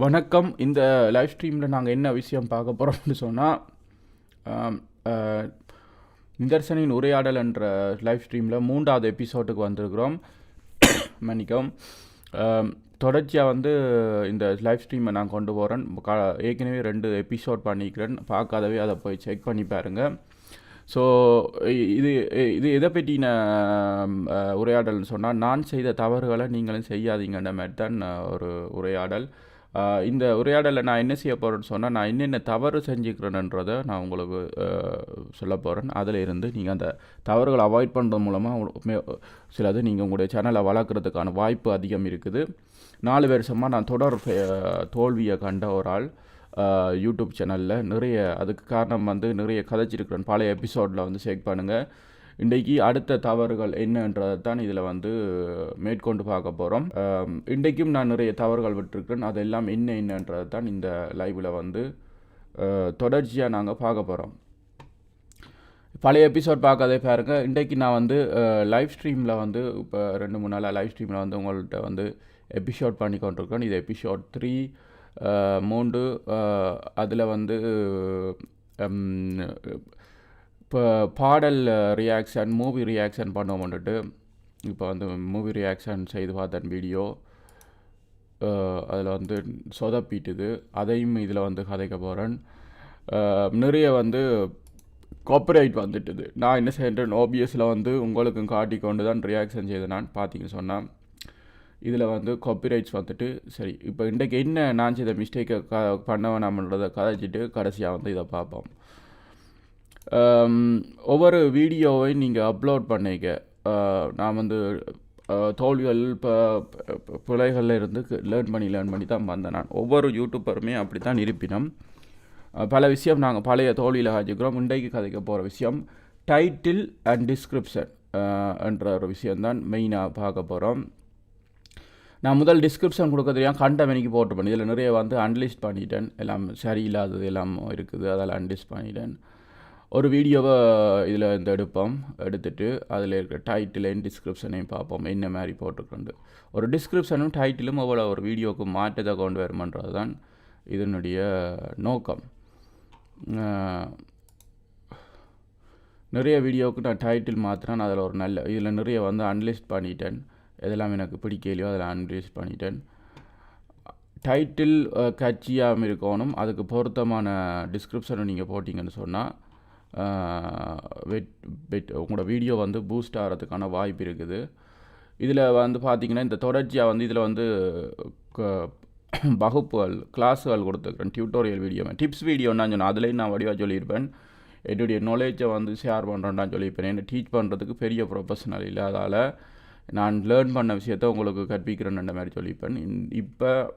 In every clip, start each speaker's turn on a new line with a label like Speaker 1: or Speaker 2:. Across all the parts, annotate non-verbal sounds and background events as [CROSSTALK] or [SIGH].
Speaker 1: வணக்கம். இந்த லைவ் ஸ்ட்ரீமில் நாங்கள் என்ன விஷயம் பார்க்க போகிறோம்னு சொன்னால் நிதர்சனின் உரையாடல் என்ற லைவ் ஸ்ட்ரீமில் மூன்றாவது எபிசோடுக்கு வந்திருக்கிறோம். மன்னிக்கும் தொடர்ச்சியாக வந்து இந்த லைவ் ஸ்ட்ரீமை நான் கொண்டு போகிறேன் க ஏற்கனவே ரெண்டு எபிசோட் பண்ணிக்கிறேன். பார்க்காதவே அதை போய் செக் பண்ணி பாருங்கள் ஸோ இது இது எதை பற்றின உரையாடல்னு சொன்னால் நான் செய்த தவறுகளை நீங்களும் செய்யாதீங்கன்ற மாதிரி தான் ஒரு உரையாடல். இந்த உரையாடலில் நான் என்ன செய்ய போகிறேன்னு சொன்னால் நான் என்னென்ன தவறு செஞ்சுக்கிறேன்றதை நான் உங்களுக்கு சொல்ல போகிறேன் அதில் இருந்து நீங்கள் அந்த தவறுகளை அவாய்ட் பண்ணுறது மூலமாக சிலது நீங்கள் உங்களுடைய சேனலை வளர்க்குறதுக்கான வாய்ப்பு அதிகம் இருக்குது. நாலு வருஷமாக நான் தொடர் தோல்வியை கண்ட ஒரு ஆள் யூடியூப் சேனலில் நிறைய அதுக்கு காரணம் வந்து நிறைய கதைச்சிருக்கிறேன். பழைய எபிசோடில் வந்து செக் பண்ணுங்கள் இன்றைக்கு அடுத்த தவறுகள் என்னன்றதை தான் இதில் வந்து மேற்கொண்டு பார்க்க போகிறோம். இன்றைக்கும் நான் நிறைய தவறுகள் விட்டுருக்கிறேன். அதெல்லாம் என்ன என்னன்றதை தான் இந்த லைவில் வந்து தொடர்ச்சியாக நாங்கள் பார்க்க போகிறோம். பழைய எபிசோட் பார்க்காதே பாருங்கள் இன்றைக்கு நான் வந்து லைவ் ஸ்ட்ரீமில் வந்து இப்போ ரெண்டு மூணு நாளாக லைவ் ஸ்ட்ரீமில் வந்து உங்கள்கிட்ட வந்து எபிசோட் பண்ணி கொண்டிருக்கேன் இது எபிசோட் த்ரீ மூன்று அதில் வந்து இப்போ பாடல் ரியாக்ஷன் மூவி ரியாக்ஷன் பண்ணுவோம்னுட்டு இப்போ வந்து மூவி ரியாக்ஷன் செய்து பார்த்தேன் வீடியோ அதில் வந்து சொதப்பிட்டுது. அதையும் இதில் வந்து கதைக்க போகிறேன் நிறைய வந்து காப்பரேட் வந்துட்டுது. நான் என்ன செய்கிறேன் ஓபிஎஸில் வந்து உங்களுக்கும் காட்டி கொண்டு தான் ரியாக்ஷன் செய்து நான் பார்த்தீங்க சொன்னால் இதில் வந்து காப்பிரைட்ஸ் வந்துட்டு சரி இப்போ இன்றைக்கு என்ன நான் செய்த மிஸ்டேக்கை க பண்ணவன் வேணாமன்றதை கதைச்சிட்டு கடைசியாக வந்து இதை பார்ப்போம். Um, ஒவ்வொரு வீடியோவை நீங்கள் அப்லோட் பண்ணிக்க uh, நான் வந்து uh, தோல்விகள் இப்போ பிழைகளில் இருந்து லேர்ன் பண்ணி லேர்ன் பண்ணி தான் வந்தேன் நான். ஒவ்வொரு யூடியூப்பருமே அப்படி தான் இருப்பினோம் பல விஷயம் நாங்கள் பழைய தோல்வியில் காய்ச்சிக்கிறோம் இன்றைக்கு கதைக்க போகிற விஷயம் டைட்டில் அண்ட் டிஸ்கிரிப்ஷன் என்ற ஒரு விஷயந்தான் மெயினாக பார்க்க போகிறோம் நான் முதல் டிஸ்கிரிப்ஷன் கொடுக்க தெரியாம போட்டு பண்ணி இதில் நிறைய வந்து அன்லிஸ்ட் பண்ணிட்டேன். எல்லாம் சரியில்லாதது எல்லாம் இருக்குது. அதெல்லாம் அன்லிஸ்ட் பண்ணிட்டேன். ஒரு வீடியோவை இதில் இந்த எடுப்போம். எடுத்துட்டு அதில் இருக்கிற டைட்டிலையும் டிஸ்கிரிப்ஷனையும் பார்ப்போம். என்ன மாதிரி போட்டுக்கொண்டு ஒரு டிஸ்கிரிப்ஷனும் டைட்டிலும் அவ்வளோ ஒரு வீடியோவுக்கு மாற்றத்தை கொண்டு வருமன்றது தான் இதனுடைய நோக்கம். நிறைய வீடியோவுக்கு நான் டைட்டில் மாத்திரேன். அதில் ஒரு நல்ல இதில் நிறைய வந்து அன்லிஸ்ட் பண்ணிட்டேன். எதெல்லாம் எனக்கு பிடிக்கலையோ அதில் அன்லிஸ்ட் பண்ணிட்டேன். டைட்டில் கட்சியாக இருக்கணும். அதுக்கு பொருத்தமான டிஸ்கிரிப்ஷனை நீங்கள் போட்டிங்கன்னு சொன்னால் வெட் வெட் உங்களோட வீடியோ வந்து பூஸ்ட் ஆகிறதுக்கான வாய்ப்பு இருக்குது. இதில் வந்து பார்த்தீங்கன்னா இந்த தொடர்ச்சியாக வந்து இதில் வந்து க- வகுப்புகள் கிளாஸுகள் கொடுத்துருக்கேன் டியூட்டோரியல் வீடியோ டிப்ஸ் வீடியோ நான் சொன்னேன். அதுலேயும் நான் வடிவாக சொல்லியிருப்பேன். என்னுடைய நாலேஜை வந்து ஷேர் பண்ணுறேன்னு சொல்லியிருப்பேன். என்னை டீச் பண்ணுறதுக்கு பெரிய ப்ரொஃபஷனல் இல்லாதால் நான் லேர்ன் பண்ண விஷயத்த உங்களுக்கு கற்பிக்கிறேன்ற மாதிரி சொல்லியிருப்பேன். இப்போ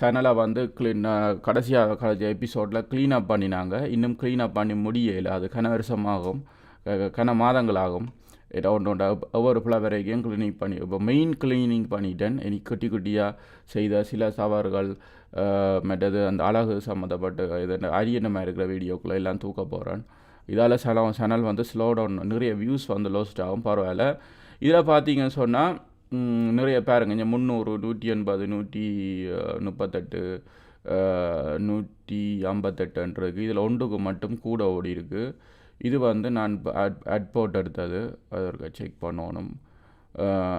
Speaker 1: சேனலை வந்து க்ளீன் கடைசியாக கடைசி எபிசோடில் க்ளீன் அப் பண்ணினாங்க. இன்னும் க்ளீன் அப் பண்ணி முடியல. அது கன வருஷமாகும். க- கன மாதங்களாகும். ஒன்று ஒன்று ஒவ்வொரு ஃப்ளவரையும் க்ளீனிங் பண்ணி இப்போ மெயின் க்ளீனிங் பண்ணிட்டேன். இனி குட்டி குட்டியாக செய்த சில சவால்கள் மற்றது அந்த அழகு சம்மந்தப்பட்ட இது அரியணமாக இருக்கிற வீடியோக்குள்ளே எல்லாம் தூக்க போகிறேன் இதால் சில சேனல் வந்து ஸ்லோ டவுன் நிறைய வியூஸ் வந்து லோஸ்ட் ஆகும். பரவாயில்ல. இதில் பார்த்தீங்கன்னு சொன்னால் நிறைய பேருங்க. இங்கே முந்நூறு நூற்றி எண்பது நூற்றி முப்பத்தெட்டு நூற்றி ஐம்பத்தெட்டுன்றது. இதில் ஒன்றுக்கு மட்டும் கூட ஓடி இருக்குது இது வந்து நான் அட் அட்போர்ட் எடுத்தது. அதற்கு செக் பண்ணணும்.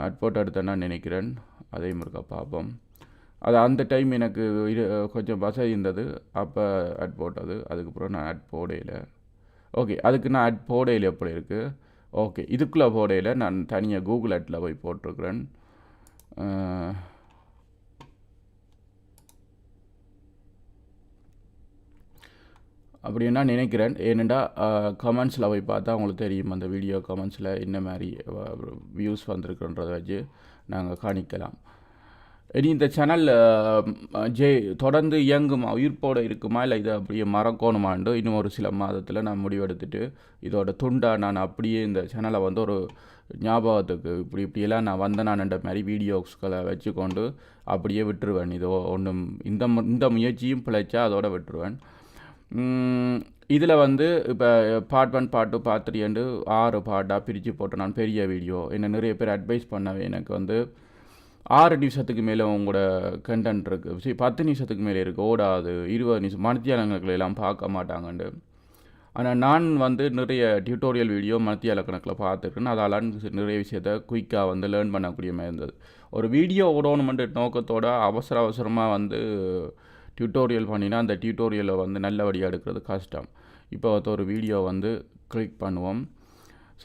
Speaker 1: அட்போர்ட் எடுத்தேன்னு நான் நினைக்கிறேன். அதையும் இருக்கா பார்ப்போம். அது அந்த டைம் எனக்கு இரு கொஞ்சம் வசதி இருந்தது. அப்போ அட் போட்டது. அதுக்கப்புறம் நான் அட் போடையில் ஓகே. அதுக்கு நான் அட் போடையில் எப்படி இருக்குது ஓகே இதுக்குள்ளே போடையில் நான் தனியாக கூகுள் அட்டில் போய் போட்டிருக்கிறேன். அப்படின்னா நினைக்கிறேன்? ஏனெண்டா கமெண்ட்ஸில் போய் பார்த்தா உங்களுக்கு தெரியும் அந்த வீடியோ கமெண்ட்ஸில் என்ன மாதிரி வியூஸ் வந்திருக்குன்றதை வச்சு நாங்கள் காணிக்கலாம். இனி இந்த சேனல் ஜே தொடர்ந்து இயங்குமா? உயிர்ப்போடு இருக்குமா? இல்லை இதை அப்படியே மறக்கணுமாண்டு இன்னும் ஒரு சில மாதத்தில் நான் முடிவெடுத்துட்டு இதோட துண்டா நான் அப்படியே இந்த சேனலை வந்து ஒரு ஞாபகத்துக்கு இப்படி இப்படியெல்லாம் நான் வந்தேனான்ற மாதிரி வீடியோஸ்களை வச்சுக்கொண்டு அப்படியே விட்டுருவேன். இதோ ஒன்றும் இந்த இந்த முயற்சியும் பிழைச்சா அதோட விட்டுருவேன். இதில் வந்து இப்போ part one part two part three ஆறு பார்ட்டாக பிரித்து போட்டு நான் பெரிய வீடியோ. என்ன நிறைய பேர் அட்வைஸ் பண்ணவே எனக்கு வந்து ஆறு நிமிஷத்துக்கு மேலே உங்களோட கண்டென்ட் இருக்குது சரி பத்து நிமிஷத்துக்கு மேலே இருக்குது ஓடாது இருபது நிமிஷம். மணித்தியாலங்களை எல்லாம் பார்க்க மாட்டாங்கண்டு ஆனால் நான் வந்து நிறைய டியூட்டோரியல் வீடியோ மத்திய கணக்கில் பார்த்துருக்கேன். அதால் நிறைய விஷயத்த குயிக்காக வந்து லேர்ன் பண்ணக்கூடிய மாதிரி இருந்தது. ஒரு வீடியோ ஓடணுமென்ற நோக்கத்தோட அவசர அவசரமாக வந்து டியூட்டோரியல் பண்ணினா அந்த டியூட்டோரியலை வந்து நல்லபடியாக எடுக்கிறது கஷ்டம். இப்போ ஒரு வீடியோ வந்து கிளிக் பண்ணுவோம்.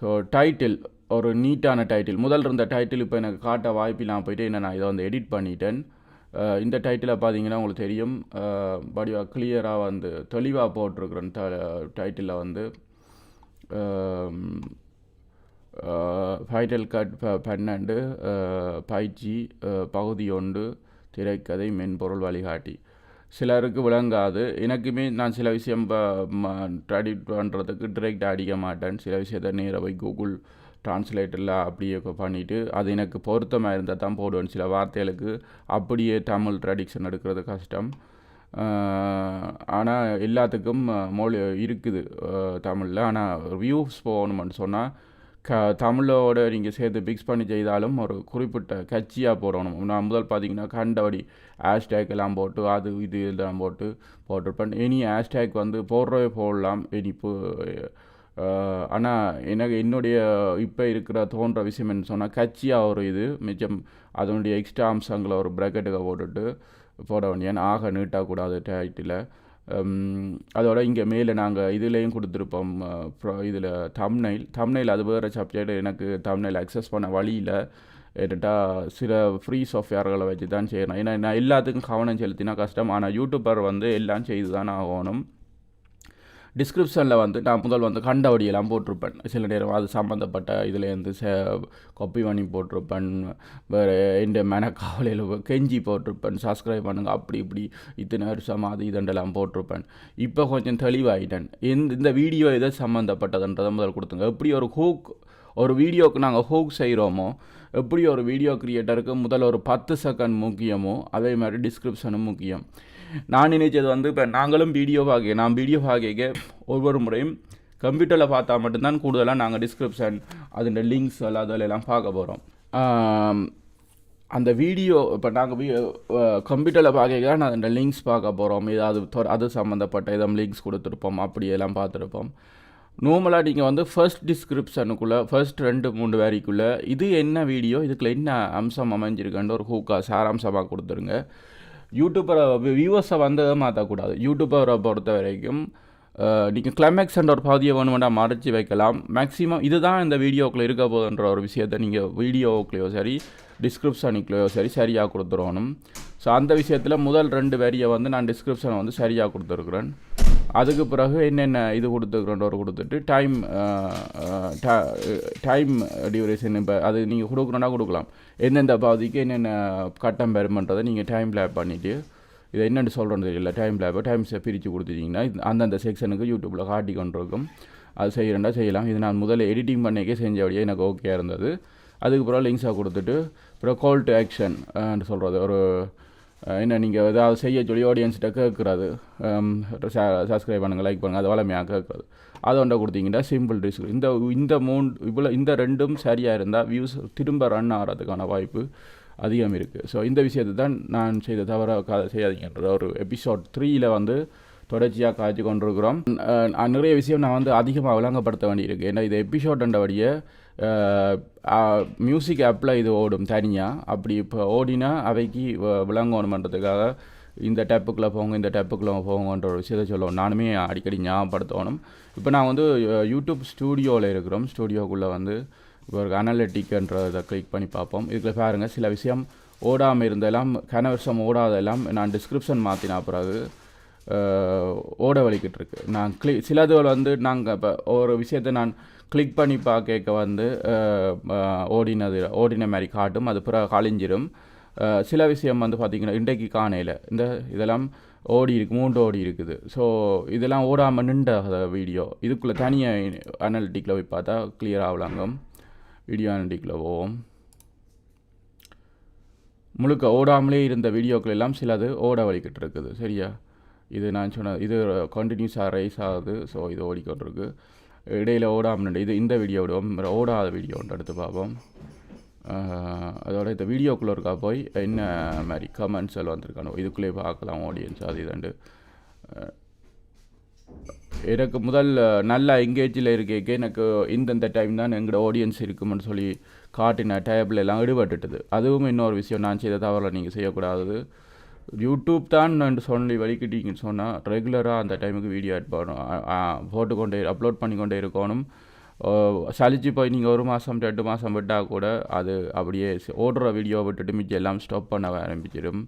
Speaker 1: ஸோ டைட்டில் ஒரு நீட்டான டைட்டில் முதல் இருந்த டைட்டில் இப்போ எனக்கு காட்ட வாய்ப்பில்லாமல் போயிட்டு என்ன நான் இதை வந்து எடிட் பண்ணிட்டேன். இந்த டைட்டிலை பார்த்தீங்கன்னா உங்களுக்கு தெரியும். படிவா கிளியராக வந்து தெளிவாக போட்டிருக்கிறேன் த டைட்டிலில் வந்து ஃபைட்டல் கட் ப- பன்னெண்டு பயிற்சி பகுதி ஒன்று திரைக்கதை மென்பொருள் வழிகாட்டி. சிலருக்கு விளங்காது. எனக்குமே நான் சில விஷயம் ட்ரெடிட் பண்ணுறதுக்கு டிரெக்ட் அடிக்க மாட்டேன். சில விஷயத்தை நேராக போய் கூகுள் ட்ரான்ஸ்லேட்டரில் அப்படியே பண்ணிவிட்டு அது எனக்கு பொருத்தமாக இருந்தால் தான் போடுவேன். சில வார்த்தைகளுக்கு அப்படியே தமிழ் ட்ரெடிக்ஷன் எடுக்கிறது கஷ்டம். ஆனால் எல்லாத்துக்கும் மொழி இருக்குது தமிழில். ஆனால் வியூஸ் போகணும்னு சொன்னால் க தமிழோட நீங்கள் சேர்த்து பிக்ஸ் பண்ணி செய்தாலும் ஒரு குறிப்பிட்ட கட்சியாக போடணும். நான் முதல் பார்த்தீங்கன்னா கண்டபடி ஹேஷ்டேக் எல்லாம் போட்டு அது இது இதெல்லாம் போட்டு போட்டிருப்பேன். இனி ஹேஷ்டேக் வந்து போடுறவே போடலாம். இனி இப்போ ஆனால் எனக்கு என்னுடைய இப்போ இருக்கிற தோன்ற விஷயம் என்ன சொன்னால் கட்சியாக ஒரு இது மிச்சம் அதனுடைய எக்ஸ்ட்ரா அம்சங்களை ஒரு ப்ராக்கெட்டுக்கு போட்டுட்டு போட வேண்டிய ஆக நீட்டாக கூடாது டைட்டில் அதோட இங்கே மேலே நாங்கள் இதுலேயும் கொடுத்துருப்போம் இதில் தம்னைல் தம்னைல் அது வேறு சப்ஜெக்ட் எனக்கு தம்னைல் அக்சஸ் பண்ண வழியில் ஏன்டா சில ஃப்ரீ சாஃப்ட்வேர்களை வச்சு தான் செய்யணும். ஏன்னா நான் எல்லாத்துக்கும் கவனம் செலுத்தினா கஷ்டம். ஆனால் யூடியூபர் வந்து எல்லாம் செய்து தான் ஆகணும். டிஸ்கிரிப்ஷனில் வந்து நான் முதல் வந்து கண்டவடியெல்லாம் போட்டிருப்பேன். சில நேரம் அது சம்மந்தப்பட்ட இதுலேருந்து ச கொப்பி பண்ணி போட்டிருப்பேன். வேறு இந்த மெனக்காவலையில் கெஞ்சி போட்டிருப்பேன். சப்ஸ்கிரைப் பண்ணுங்கள் அப்படி இப்படி இத்தனை வருஷம் அது இதெண்டெல்லாம் போட்டிருப்பேன். இப்போ கொஞ்சம் தெளிவாகிட்டேன் இந்த இந்த வீடியோ எதை சம்மந்தப்பட்டதுன்றதை முதல் கொடுத்துங்க. எப்படி ஒரு ஹூக் ஒரு வீடியோவுக்கு நாங்கள் ஹூக் செய்கிறோமோ எப்படி ஒரு வீடியோ கிரியேட்டருக்கு முதல்ல ஒரு பத்து செகண்ட் முக்கியமோ அதே மாதிரி டிஸ்கிரிப்ஷனும் முக்கியம். நான் நினைச்சது வந்து இப்போ நாங்களும் வீடியோ பார்க்க நான் வீடியோ பார்க்க ஒவ்வொரு முறையும் கம்ப்யூட்டரில் பார்த்தா மட்டும்தான் கூடுதலாக நாங்கள் டிஸ்கிரிப்ஷன் அதோட லிங்க்ஸ் எல்லாம் அதில் பார்க்க போகிறோம் அந்த வீடியோ இப்போ நாங்கள் கம்ப்யூட்டரில் பார்க்க நான் அந்த லிங்க்ஸ் பார்க்க போகிறோம் ஏதாவது அது சம்மந்தப்பட்ட எதுவும் லிங்க்ஸ் கொடுத்துருப்போம். அப்படியெல்லாம் பார்த்துருப்போம். நார்மலாக நீங்கள் வந்து ஃபர்ஸ்ட் டிஸ்கிரிப்ஷனுக்குள்ளே ஃபர்ஸ்ட் ரெண்டு மூணு வரிக்குள்ளே இது என்ன வீடியோ இதுக்குள்ள என்ன அம்சம் அமைஞ்சிருக்குன்ற ஒரு ஹூக்கா சாராம்சமாக கொடுத்துருங்க. யூடியூப்பரை வியூவர்ஸை வந்து மாற்றக்கூடாது யூடியூப்பரை பொறுத்த வரைக்கும் நீங்கள் கிளைமேக்ஸ்ன்ற ஒரு பகுதியை வேணுமெண்டா மறைச்சி வைக்கலாம். மேக்ஸிமம் இதுதான் இந்த வீடியோக்குள்ளே இருக்க போதுன்ற ஒரு விஷயத்தை நீங்கள் வீடியோக்குள்ளேயோ சரி டிஸ்கிரிப்ஷனுக்குள்ளேயோ சரி சரியாக கொடுத்துருவணும் ஸோ அந்த விஷயத்தில் முதல் ரெண்டு வரியை வந்து நான் டிஸ்கிரிப்ஷனை வந்து சரியாக கொடுத்துருக்குறேன். அதுக்கு பிறகு என்னென்ன இது கொடுத்துருக்குறோன்ற கொடுத்துட்டு டைம் டைம் டியூரேஷன் இப்போ அது நீங்கள் கொடுக்குறோன்னா கொடுக்கலாம். எந்தெந்த பகுதிக்கு என்னென்ன கட்டம் பெறுமன்றதை நீங்கள் டைம் லேப் பண்ணிவிட்டு இதை என்னென்னு சொல்கிறது தெரியல டைம் லேப்பை டைம்ஸை பிரித்து கொடுத்துட்டிங்கன்னா அந்தந்த செக்ஷனுக்கு யூடியூப்பில் காட்டி கொண்டிருக்கும். அது செய்கிறேன்டா செய்யலாம். இது நான் முதல்ல எடிட்டிங் பண்ணிக்கே செஞ்சபடியே எனக்கு ஓகே இருந்தது. அதுக்கு பிறகு லிங்க்ஸாக கொடுத்துட்டு அப்புறம் கால் டு ஆக்ஷன் சொல்கிறது ஒரு என்ன நீங்கள் ஏதாவது செய்ய சொல்லி ஆடியன்ஸ்கிட்ட கேட்குறது. சப்ஸ்கிரைப் பண்ணுங்கள் லைக் பண்ணுங்கள் அது வளமையாக கேட்குறது. அதை ஒன்றை கொடுத்தீங்கன்னா சிம்பிள் ரிஸ்க் இந்த இந்த மூணு இவ்வளோ இந்த ரெண்டும் சரியாக இருந்தால் வியூஸ் திரும்ப ரன் ஆகிறதுக்கான வாய்ப்பு அதிகம் இருக்குது ஸோ இந்த விஷயத்தை தான் நான் செய்த தவிர கதை செய்யாதீங்கன்ற ஒரு எபிசோட் த்ரீயில் வந்து தொடர்ச்சியாக காய்ச்சி கொண்டிருக்கிறோம். நான் நிறைய விஷயம் நான் வந்து அதிகமாக விளங்கப்படுத்த வேண்டியிருக்கு. ஏன்னா இது எபிசோட்ன்றபடியே மியூசிக் ஆப்பில் இது ஓடும் தனியாக அப்படி இப்போ ஓடினா அவைக்கு வ- விளங்கணுமன்றதுக்காக இந்த டேப்புக்குள்ளே போங்க இந்த டேப்புக்குள்ளே போங்கன்ற ஒரு விஷயத்தை சொல்லுவோம். நானுமே அடிக்கடி ஞாபகப்படுத்தணும். இப்போ நான் வந்து யூடியூப் ஸ்டூடியோவில் இருக்கிறோம். ஸ்டூடியோக்குள்ளே வந்து இப்போ ஒரு அனலட்டிக்ன்றதை கிளிக் பண்ணி பார்ப்போம். இதில் பாருங்கள் சில விஷயம் ஓடாமல் இருந்தெல்லாம் கன வருஷம் ஓடாதெல்லாம் நான் டிஸ்கிரிப்ஷன் மாற்றினா பிறகு ஓட வலிக்கிட்டு இருக்கு. நான் கிளி சிலதுகள் வந்து நாங்கள் இப்போ ஒரு விஷயத்தை நான் கிளிக் பண்ணி பார்க்க வந்து ஓடினது ஓடின மாதிரி காட்டும். அது பிற கழிஞ்சிரும் சில விஷயம் வந்து பார்த்திங்கன்னா இன்றைக்கு காணையில் இந்த இதெல்லாம் ஓடி இருக்கு மூன்று ஓடி இருக்குது. ஸோ இதெல்லாம் ஓடாமல் நின்ற வீடியோ இதுக்குள்ளே தனியாக அனலிட்டிக்கில் போய் பார்த்தா கிளியர் ஆகலாங்க. வீடியோ அனலிட்டிக்கில் போவோம். முழுக்க ஓடாமலே இருந்த வீடியோக்கள் எல்லாம் சிலது ஓட வலிக்கிட்டு இருக்குது. சரியா? இது நான் சொன்ன இது கண்டினியூஸாக ரைஸ் ஆகுது. ஸோ இது ஓடிக்கொண்டிருக்கு. இடையில் ஓடாமல் இது இந்த வீடியோ விடுவோம் ஓடாத வீடியோன்ட்டு எடுத்து பார்ப்போம். அதோட இந்த வீடியோக்குள்ளே இருக்கா போய் என்ன மாதிரி கமெண்ட்ஸ் எல்லாம் வந்திருக்கானோ இதுக்குள்ளே பார்க்கலாம் ஆடியன்ஸ் அது இதுண்டு. எனக்கு முதல் நல்லா எங்கேஜில் இருக்கேக்கு எனக்கு இந்தந்த டைம் தான் எங்களோட ஆடியன்ஸ் இருக்குமென்னு சொல்லி காட்டின டேபிள் எல்லாம் ஈடுபட்டுட்டுது அதுவும் இன்னொரு விஷயம் நான் செய்த தவறில் நீங்கள் செய்யக்கூடாது. யூடியூப் தான் என்று சொல்லி வலிக்கிட்டீங்கன்னு சொன்னால் ரெகுலராக அந்த டைமுக்கு வீடியோ ஆட் பண்ணணும். போட்டுக்கொண்டே அப்லோட் பண்ணிக்கொண்டே இருக்கணும். சலிச்சு போய் நீங்கள் ஒரு மாதம் ரெண்டு மாதம் விட்டால் கூட அது அப்படியே ஓடுற வீடியோ விட்டுட்டு மிச்சம் எல்லாம் ஸ்டாப் பண்ண ஆரம்பிச்சிடும்.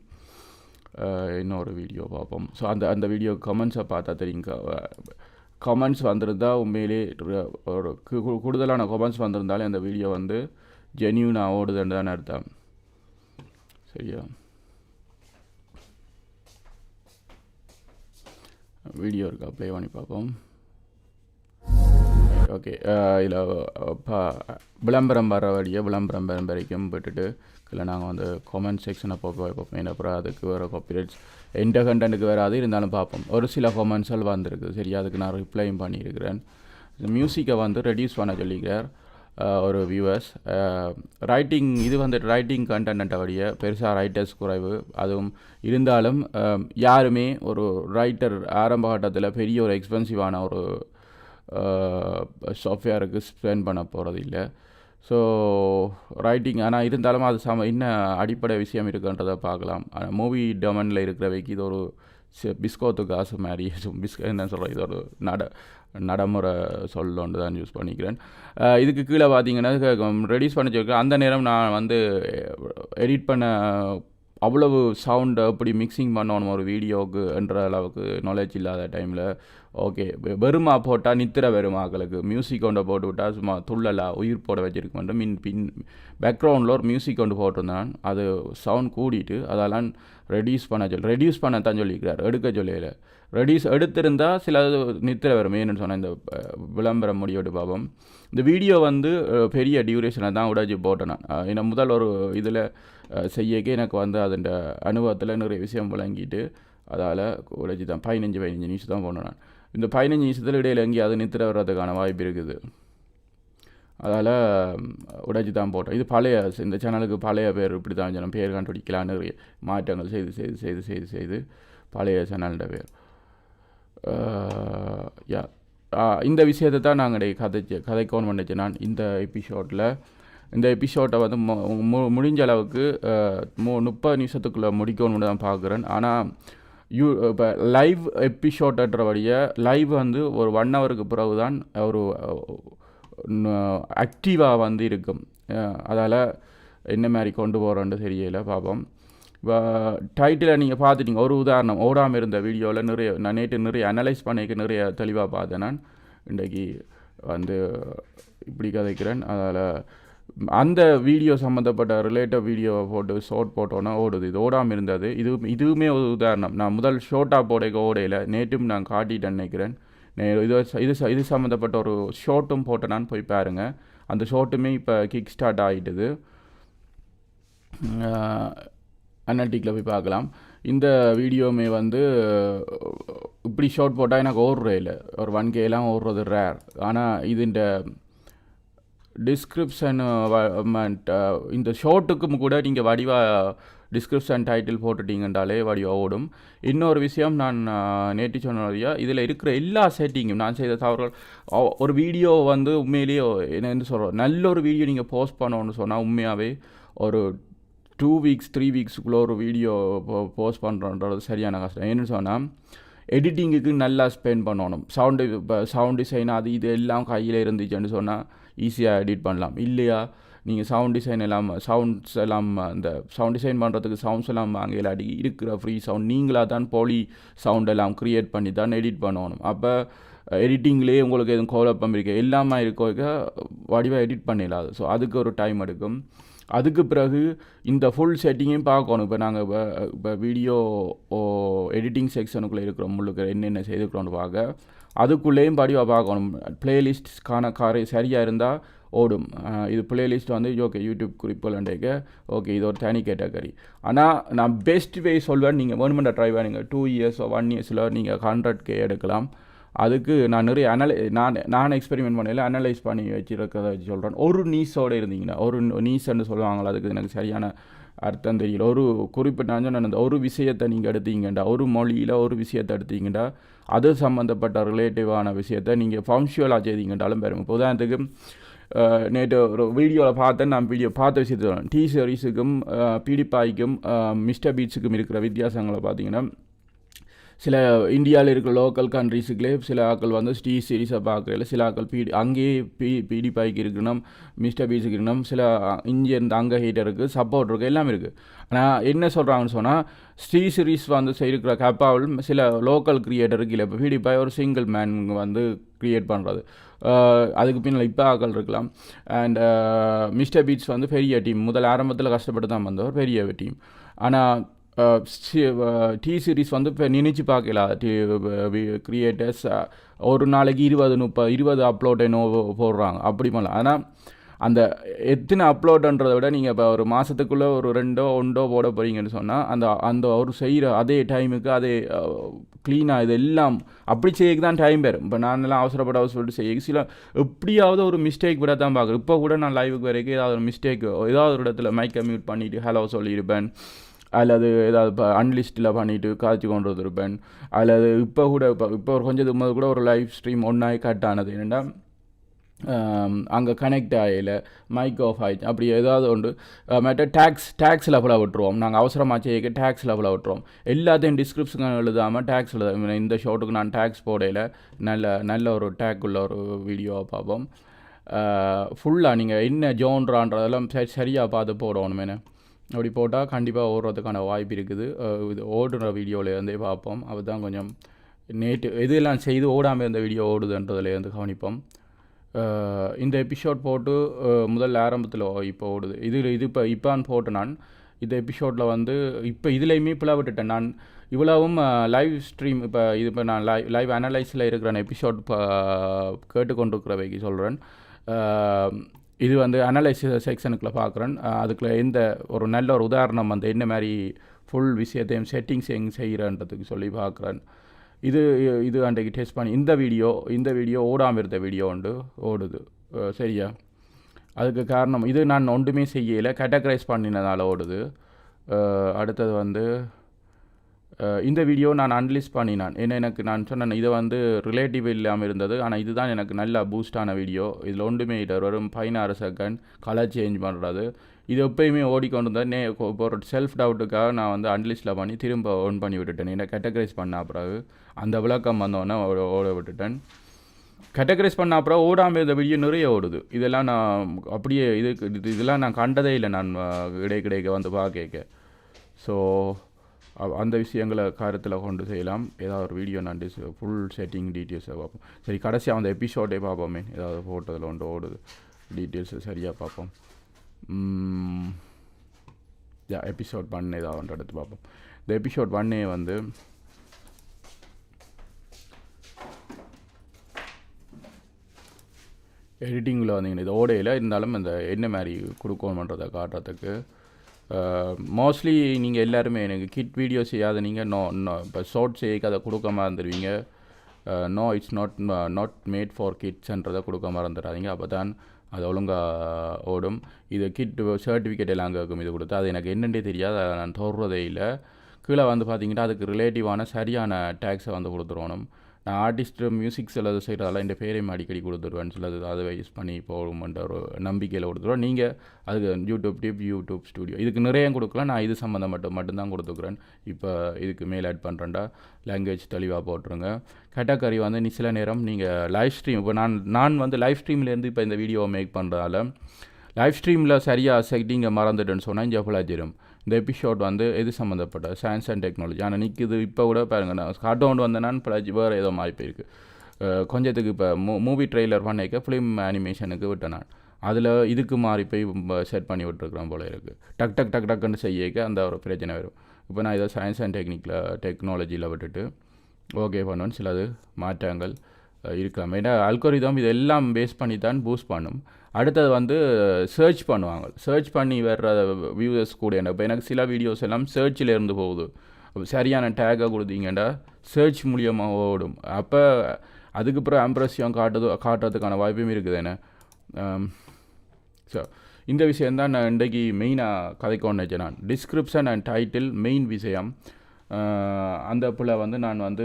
Speaker 1: இன்னொரு வீடியோ பார்ப்போம். ஸோ அந்த அந்த வீடியோ கமெண்ட்ஸை பார்த்தா தெரியுங்க கமெண்ட்ஸ் வந்திருந்தால் உண்மையிலே ஒரு கூடுதலான கமெண்ட்ஸ் வந்திருந்தாலே அந்த வீடியோ வந்து ஜென்யூனாக ஓடுதுன்னு தான் அர்த்தம். சரியா? வீடியோ இருக்கா? ப்ளே பண்ணி பார்ப்போம். ஓகே. இதில் இப்போ விளம்பரம் வர வழியை விளம்பரம் வர வரைக்கும் விட்டுட்டு இல்லை நாங்கள் வந்து கமெண்ட் செக்ஷனை போய் பார்ப்போம் அப்புறம் அதுக்கு வேறு காப்பிரைட்ஸ் எந்த கண்டென்ட்டுக்கு வராது இருந்தாலும் பார்ப்போம் ஒரு சில கமெண்ட்ஸில் வந்திருக்கு. சரி அதுக்கு நான் ரிப்ளையும் பண்ணியிருக்கிறேன். மியூசிக்கை வந்து ரெடியூஸ் பண்ண சொல்லிக்கிறார் ஒரு வியூவர்ஸ் ரைட்டிங் இது வந்து ரைட்டிங் கண்டென்ட்டை வழிய பெருசாக ரைட்டர்ஸ் குறைவு. அதுவும் இருந்தாலும் யாருமே ஒரு ரைட்டர் ஆரம்ப கட்டத்தில் பெரிய ஒரு எக்ஸ்பென்சிவான ஒரு சாஃப்ட்வேருக்கு ஸ்பெண்ட் பண்ண போகிறது இல்லை. ஸோ ரைட்டிங் ஆனால் இருந்தாலும் அது சம என்ன அடிப்படை விஷயம் இருக்குன்றதை பார்க்கலாம். மூவி டொமனில் இருக்கிறவைக்கு இது ஒரு பிஸ்கோத்து காசு மாதிரி. [LAUGHS] பிஸ்கோ என்ன சொல்கிறேன் இது ஒரு நட நடைமுறை சொல்லோன்னு தான் யூஸ் பண்ணிக்கிறேன். இதுக்கு கீழே பார்த்தீங்கன்னா ரெடியூஸ் பண்ணி வச்சுருக்கேன் அந்த நேரம் நான் வந்து எடிட் பண்ண அவ்வளவு சவுண்டை எப்படி மிக்சிங் பண்ணணும் ஒரு வீடியோவுக்கு என்ற அளவுக்கு நாலேஜ் இல்லாத டைமில் ஓகே வெறுமா போட்டால் நித்திர வெறுமாக்களுக்கு மியூசிக் கொண்டு போட்டு விட்டால் சும்மா துள்ளலாக உயிர் போட வச்சிருக்க மின் பின் பேக்ரவுண்டில் ஒரு மியூசிக் கொண்டு போட்டிருந்தான். அது சவுண்ட் கூடிட்டு அதெல்லாம் ரெடியூஸ் பண்ண சொல்லி ரெடியூஸ் பண்ண தான் எடுக்க சொல்லையில் ரெடியூஸ் எடுத்திருந்தால் சில நித்திர வரும் ஏன்னு சொன்னேன் இந்த விளம்பரம் முடியோடு பாபம். இந்த வீடியோ வந்து பெரிய டியூரேஷனை தான் உடைச்சி போட்டேன் நான் ஏன்னா முதல் ஒரு இதில் செய்யக்கே எனக்கு வந்து அதன் அனுபவத்தில் நிறைய விஷயம் விளங்கிட்டு அதால் உடைச்சி தான் பதினஞ்சு பதினஞ்சு நிமிஷம் தான் போனேன் நான் இந்த பதினஞ்சு நிமிஷத்தில் இடையில் எங்கேயாவது நித்திர வர்றதுக்கான வாய்ப்பு இருக்குது. அதால் உடைச்சி தான் போட்டோம். இது பழைய இந்த சேனலுக்கு பழைய பேர் இப்படி தான் சொன்னோம் பேர் கண்டுபிடிக்கலான்னு நிறைய மாற்றங்கள் செய்து செய்து செய்து செய்து செய்து பழைய சேனல்ட பேர். யா இந்த விஷயத்தை தான் நாங்கள் கதைச்சு கதைக்கோன் பண்ணிச்சு. நான் இந்த எபிசோடில் இந்த எபிசோட்டை வந்து மு முடிஞ்ச அளவுக்கு மு முப்பது நிமிஷத்துக்குள்ளே முடிக்கணும்னு தான் பார்க்குறேன். ஆனால் யூ இப்போ லைவ் எபிசோட்ன்றபடியே லைவ் வந்து ஒரு ஒன் ஹவருக்கு பிறகு தான் ஒரு ஆக்டிவாக வந்து இருக்கும். அதால் என்ன மாதிரி கொண்டு போகிறோன்னு தெரியல பார்ப்போம் இப்போ டைட்டில் நீங்கள் பார்த்துட்டீங்க. ஒரு உதாரணம் ஓடாமல் இருந்த வீடியோவில் நிறைய நான் நேற்று நிறைய அனலைஸ் பண்ணிக்க நிறைய தெளிவாக பார்த்தேன் நான். இன்றைக்கி வந்து இப்படி கதைக்கிறேன். அதால் அந்த வீடியோ சம்மந்தப்பட்ட ரிலேட்டிவ் வீடியோவை போட்டு ஷார்ட் போட்டோன்னா ஓடுது. இது ஓடாமல் இருந்தது. இது இதுவுமே ஒரு உதாரணம். நான் முதல் ஷோட்டாக போடைக்க ஓடையில் நேற்றும் நான் காட்டிட்டேன் நினைக்கிறேன். இது இது இது சம்மந்தப்பட்ட ஒரு ஷோட்டும் போட்டேனான்னு போய் பாருங்கள் அந்த ஷோட்டுமே இப்போ கிக் ஸ்டார்ட் ஆகிட்டுது அனல்டிக்கில் போய் பார்க்கலாம். இந்த வீடியோவுமே வந்து இப்படி ஷார்ட் போட்டால் எனக்கு ஓடுறே இல்லை. ஒரு ஒன் கேலாம் ஓடுறது ரேர் ஆனால் இது இந்த டிஸ்கிரிப்ஷன் uh, um, uh, இந்த ஷோட்டுக்கும் கூட நீங்கள் வடிவாக டிஸ்கிரிப்ஷன் டைட்டில் போட்டுட்டீங்கன்றாலே வடிவா ஓடும். இன்னொரு விஷயம் நான் நேற்று சொன்ன இதில் இருக்கிற எல்லா செட்டிங்கும் நான் செய்த தவறுகள் ஒரு வீடியோ வந்து உண்மையிலேயே என்ன சொல்கிறோம் நல்ல ஒரு வீடியோ நீங்கள் போஸ்ட் பண்ணணும்னு சொன்னால் உண்மையாகவே ஒரு டூ வீக்ஸ் த்ரீ வீக்ஸுக்குள்ளே ஒரு வீடியோ போஸ்ட் பண்ணுறோன்றது சரியான கஷ்டம். ஏன்னு சொன்னால் எடிட்டிங்குக்கு நல்லா ஸ்பெண்ட் பண்ணணும். சவுண்டு இப்போ சவுண்ட் டிசைன் அது இது எல்லாம் கையில் இருந்துச்சுன்னு சொன்னால் ஈஸியாக எடிட் பண்ணலாம். இல்லையா? நீங்கள் சவுண்ட் டிசைன் எல்லாம் சவுண்ட்ஸ் எல்லாம் அந்த சவுண்ட் டிசைன் பண்ணுறதுக்கு சவுண்ட்ஸ் எல்லாம் அங்கே அடி இருக்கிற ஃப்ரீ சவுண்ட் நீங்களாக தான் போலி சவுண்ட் எல்லாம் க்ரியேட் பண்ணி தான் எடிட் பண்ணணும். அப்போ எடிட்டிங்லேயே உங்களுக்கு எதுவும் கோலப்பம் இருக்குது எல்லாமே இருக்க வடிவாக எடிட் பண்ணிடலாது ஸோ அதுக்கு ஒரு டைம் எடுக்கும். அதுக்கு பிறகு இந்த ஃபுல் செட்டிங்கையும் பார்க்கணும். இப்போ நாங்கள் இப்போ இப்போ வீடியோ எடிட்டிங் செக்ஷனுக்குள்ளே இருக்கிறோம். முழுக்க என்னென்ன செய்துக்கிறோன்னு பார்க்க. அதுக்குள்ளேயும் படிவாக பார்க்கணும். பிளேலிஸ்ட்ஸ்க்கான காரை சரியாக இருந்தால் ஓடும். இது பிளேலிஸ்ட் வந்து ஓகே யூடியூப் குறிப்புலண்டேக்க ஓகே இது ஒரு தனி கேட்டகரி ஆனால் நான் பெஸ்ட் வே சொல்வேன். நீங்கள் வேணுமெண்ட ட்ரை பண்ணுங்கள் டூ இயர்ஸோ ஒன் இயர்ஸில் நீங்கள் ஹண்ட்ரட் கே எடுக்கலாம். அதுக்கு நான் நிறைய அனலை நான் நான் எக்ஸ்பெரிமெண்ட் பண்ணல அனலைஸ் பண்ணி வச்சிருக்கிறத வச்சு சொல்கிறேன் ஒரு நீஸோடு இருந்தீங்கன்னா ஒரு நீஸ்ன்னு சொல்லுவாங்களா அதுக்கு எனக்கு சரியான அர்த்தம் தெரியல. ஒரு குறிப்பிட்ட நான் ஒரு விஷயத்தை நீங்கள் எடுத்தீங்கண்டா ஒரு மொழியில் ஒரு விஷயத்தை எடுத்தீங்கண்டா அது சம்மந்தப்பட்ட ரிலேட்டிவான விஷயத்தை நீங்கள் ஃபங்க்ஷுவலாக செய்தீங்கன்றாலும் பெறும் இப்போ உதாரணத்துக்கு நேற்று ஒரு வீடியோவில் பார்த்தேன் நான் வீடியோ பார்த்த விஷயத்தை டி சீரீஸுக்கும் பிடிபாய்க்கும் மிஸ்டர் பீட்ஸுக்கும் இருக்கிற வித்தியாசங்களை பார்த்தீங்கன்னா சில இந்தியாவில் இருக்கிற லோக்கல் கண்ட்ரிஸுக்குள்ளே சில ஆட்கள் வந்து ஸ்டீ சீரீஸை பார்க்கல சில ஆட்கள் பீடி அங்கேயே பி பிடி பாய்க்கு இருக்கணும் மிஸ்டர் பீஸுக்கு இருக்கணும் சில இங்கே இருந்து அங்கே இருக்குது சப்போர்ட் இருக்குது எல்லாமே இருக்குது ஆனால் என்ன சொல்கிறாங்கன்னு சொன்னால் ஸ்ரீ சீரீஸ் வந்து இருக்கிற கப்பாவில் சில லோக்கல் கிரியேட்டருக்கு இல்லை இப்போ பிடி பாய் ஒரு சிங்கிள் மேன் வந்து க்ரியேட் பண்ணுறது அதுக்கு பின்னால் இப்போ ஆக்கள் இருக்கலாம். அண்ட் மிஸ்டர் பீட்ஸ் வந்து பெரிய டீம் முதல் ஆரம்பத்தில் கஷ்டப்பட்டு தான் வந்தவர் பெரிய டீம் ஆனால் டி சீரிஸ் வந்து இப்போ நினச்சி பார்க்கல டி கிரியேட்டர்ஸ் ஒரு நாளைக்கு இருபது முப்பது இருபது அப்லோட் என்னோ போடுறாங்க அப்படி பண்ணலாம் ஆனால் அந்த எத்தனை அப்லோடுன்றதை விட நீங்கள் இப்போ ஒரு மாதத்துக்குள்ளே ஒரு ரெண்டோ ஒன்றோ போட போகிறீங்கன்னு சொன்னால் அந்த அந்த ஒரு செய்கிற அதே டைமுக்கு அதே க்ளீனாக இது எல்லாம் அப்படி செய்யக்கு தான் டைம் வரும் இப்போ நான் எல்லாம் அவசரப்பட அவசரப்பட்டு செய்ய சில எப்படியாவது ஒரு மிஸ்டேக் விட தான் பார்க்குறேன் இப்போ கூட நான் லைவுக்கு வரைக்கும் ஏதாவது ஒரு மிஸ்டேக் ஏதாவது ஒரு இடத்துல மைக்கை மியூட் பண்ணிவிட்டு ஹலோ சொல்லியிருப்பேன் அல்லது ஏதாவது இப்போ அன்லிஸ்ட்டில் பண்ணிவிட்டு காய்ச்சி கொண்டு வந்திருப்பேன். அல்லது இப்போ கூட இப்போ இப்போ ஒரு கொஞ்சம் முதல் கூட ஒரு லைவ் ஸ்ட்ரீம் ஒன்றாய் கட் ஆனது. என்னென்னா அங்கே கனெக்ட் ஆகல மைக் ஆஃப் ஆயிடுச்சு. அப்படி ஏதாவது உண்டு மற்ற டேக்ஸ் டேக்ஸ் லெவலாக விட்டுருவோம். நாங்கள் அவசரமாக செய்ய டேக்ஸ் லெவலாக விட்டுருவோம். எல்லாத்தையும் டிஸ்கிரிப்ஷன் எழுதாமல் டேக்ஸ் எழுத இந்த ஷோட்டுக்கு நான் டேக்ஸ் போடையில் நல்ல நல்ல ஒரு டேக் உள்ள ஒரு வீடியோவை பார்ப்போம். ஃபுல்லாக நீங்கள் என்ன ஜோன்றான்றதெல்லாம் சரி சரியாக பார்த்து போடணுமேனே அப்படி போட்டால் கண்டிப்பாக ஓடுறதுக்கான வாய்ப்பு இருக்குது. இது ஓடுற வீடியோவிலேருந்தே பார்ப்போம். அதுதான் கொஞ்சம் நேற்று இதெல்லாம் செய்து ஓடாமல் இருந்த வீடியோ ஓடுதுன்றதுலேருந்து கவனிப்போம். இந்த எபிசோட் போட்டு முதல் முதல்ல ஆரம்பத்தில் இப்போ ஓடுது. இது இது இப்போ இப்போன்னு போட்டு நான் இந்த எபிசோடில் வந்து இப்போ இதுலேயுமே பிளவிட்டுட்டேன். விட்டுட்டேன் நான் இவ்வளவும் லைவ் ஸ்ட்ரீம் இப்போ இது இப்போ நான் லைவ் லைவ் அனலைஸில் இருக்கிற எபிசோட் இப்போ கேட்டுக்கொண்டிருக்கிறவைக்கு சொல்கிறேன் இது வந்து அனலைசிஸ் செக்ஷனுக்குள்ளே பார்க்குறேன். அதுக்குள்ள எந்த ஒரு நல்ல ஒரு உதாரணம் வந்து என்ன மாதிரி ஃபுல் விஷயத்தையும் செட்டிங்ஸ் எங்கே செய்கிறன்றதுக்கு சொல்லி பார்க்குறேன். இது இது அன்றைக்கு டெஸ்ட் பண்ணி இந்த வீடியோ இந்த வீடியோ ஓடாமல் இருந்த வீடியோ உண்டு ஓடுது. சரியா? அதுக்கு காரணம் இது நான் ஒன்றுமே செய்யலை கேட்டகரைஸ் பண்ணினதால் ஓடுது. அடுத்தது வந்து இந்த வீடியோ நான் அன்லிஸ்ட் பண்ணினான். ஏன்னா எனக்கு நான் சொன்னேன் இதை வந்து ரிலேட்டிவ் இல்லாமல் இருந்தது. ஆனால் இதுதான் எனக்கு நல்ல பூஸ்டான வீடியோ இதில் ஒன்றுமே இல்லை. வரும் பதினாறு செகண்ட் கலர் சேஞ்ச் பண்ணுறது இது எப்பயுமே ஓடிக்கொண்டிருந்தேன் நே இப்போ ஒரு செல்ஃப் டவுட்டுக்காக நான் வந்து அன்லிஸ்ட்டில் பண்ணி திரும்ப ஒன் பண்ணி விட்டுட்டேன். என்ன கேட்டகரைஸ் பண்ண பிறகு அந்த விளக்கம் வந்தோடனே ஓட விட்டுட்டேன். கேட்டகரைஸ் பண்ண அப்புறம் ஓடாமல் இந்த வீடியோ நிறைய ஓடுது. இதெல்லாம் நான் அப்படியே இது இது- இதெல்லாம் நான் கண்டதே இல்லை. நான் அஹ், கிடைக்க வந்து பார்க்க ஸோ அந்த விஷயங்களை கருத்தில் கொண்டு செய்யலாம். ஏதாவது ஒரு வீடியோ நான் டிஸ் ஃபுல் செட்டிங் டீட்டெயில்ஸை பார்ப்போம். சரி கடைசியாக அந்த எபிசோடே பார்ப்போமே. ஏதாவது ஃபோட்டோவில் ஒன்று ஓடுது. டீட்டெயில்ஸை சரியாக பார்ப்போம். எபிசோட் ஒன் ஏதாவது ஒன்று எடுத்து பார்ப்போம். இந்த எபிசோட் ஒன்னே வந்து எடிட்டிங்கில் வந்தீங்கன்னா இது ஓடையில் இருந்தாலும் இந்த என்ன மாதிரி கொடுக்கணுன்றதை காட்டுறதுக்கு மோஸ்ட்லி நீங்கள் எல்லாருமே எனக்கு கிட் வீடியோ செய்யாத நீங்கள் நோ நோ இப்போ ஷார்ட் செய்ய அதை கொடுக்க மறந்துடுவீங்க no it's not not made for கிட்ஸ்ன்றதை கொடுக்க மறந்துடாதீங்க அப்போ தான் அது ஒழுங்காக ஓடும். இது கிட் சர்டிஃபிகேட் எல்லாம் கேட்கும் இது கொடுத்து அது எனக்கு என்னென்னே தெரியாது அதை நான் தோறுறதே இல்லை. கீழே வந்து பார்த்தீங்கன்னா அதுக்கு ரிலேட்டிவான சரியான டேக்ஸை வந்து கொடுத்துருவணும் ஆர்டிஸ்ட் மியூசிக் சிலது செய்கிறதால இந்த பேரையும் அடிக்கடி கொடுத்துருவேன் சிலது அதை யூஸ் பண்ணி போகும்ன்ற ஒரு நம்பிக்கையில் கொடுத்துருவேன். நீங்கள் அதுக்கு யூடியூப் டியூப் யூடியூப் ஸ்டுடியோ இதுக்கு நிறைய கொடுக்கலாம். நான் இது சம்மந்தம் மட்டும் மட்டும்தான் கொடுத்துக்கிறேன். இப்போ இதுக்கு மேல் ஆட் பண்ணுறேன்டா லாங்குவேஜ் தெளிவாக போட்டுருங்க. கேட்டகரி வந்து நீ சில நேரம் நீங்கள் லைவ் ஸ்ட்ரீம் இப்போ நான் நான் வந்து லைவ் ஸ்ட்ரீம்லேருந்து இப்போ இந்த வீடியோவை மேக் பண்ணுறதால லைவ் ஸ்ட்ரீமில் சரியாக செட்டிங்கை மறந்துட்டேன்னு சொன்னால் இங்கே ஃபுல்லாச்சிடும் இந்த எபிசோட் வந்து எது சம்மந்தப்பட்ட சயின்ஸ் அண்ட் டெக்னாலஜி ஆனால் நிற்கிது இப்போ கூட பாருங்க நான் கார்ட்டவுன் வந்தேன்னா ப்ளஜ் வேறு ஏதோ மாறி போயிருக்கு. கொஞ்சத்துக்கு இப்போ மூ மூவி ட்ரெய்லர் பண்ணிக்க ஃபிலிம் அனிமேஷனுக்கு விட்டேன் நான் அதில் இதுக்கு மாறி போய் செட் பண்ணி விட்டுருக்குறோம் போல இருக்குது டக் டக் டக் டக்குன்னு செய்யக்க அந்த ஒரு பிரச்சனை வரும். இப்போ நான் இதை சயின்ஸ் அண்ட் டெக்னிக்கில் டெக்னாலஜியில் விட்டுட்டு ஓகே பண்ணுவேன். சிலது மாற்றங்கள். இருக்கலாம். ஏன்னா அல்கோரிதம் இதெல்லாம் பேஸ் பண்ணி தான் பூஸ்ட் பண்ணும். அடுத்தது வந்து சர்ச் பண்ணுவாங்க. சர்ச் பண்ணி வர்ற வியூவர்ஸ் கூட என்ன இப்போ எனக்கு சில வீடியோஸ் எல்லாம் சர்ச்சில் இருந்து போகுது. சரியான டேக்கை கொடுத்தீங்கன்னா சர்ச் மூலியமாக ஓடும். அப்போ அதுக்கு அப்புறம் அம்ப்ரஸியம் காட்டுறது காட்டுறதுக்கான வாய்ப்பும் இருக்குது என்ன. ஸோ இந்த விஷயந்தான் நான் இன்றைக்கு மெயினாக கதைக்கொண்டு நான். டிஸ்கிரிப்ஷன் அண்ட் டைட்டில் மெயின் விஷயம். அந்த பிள்ளை வந்து நான் வந்து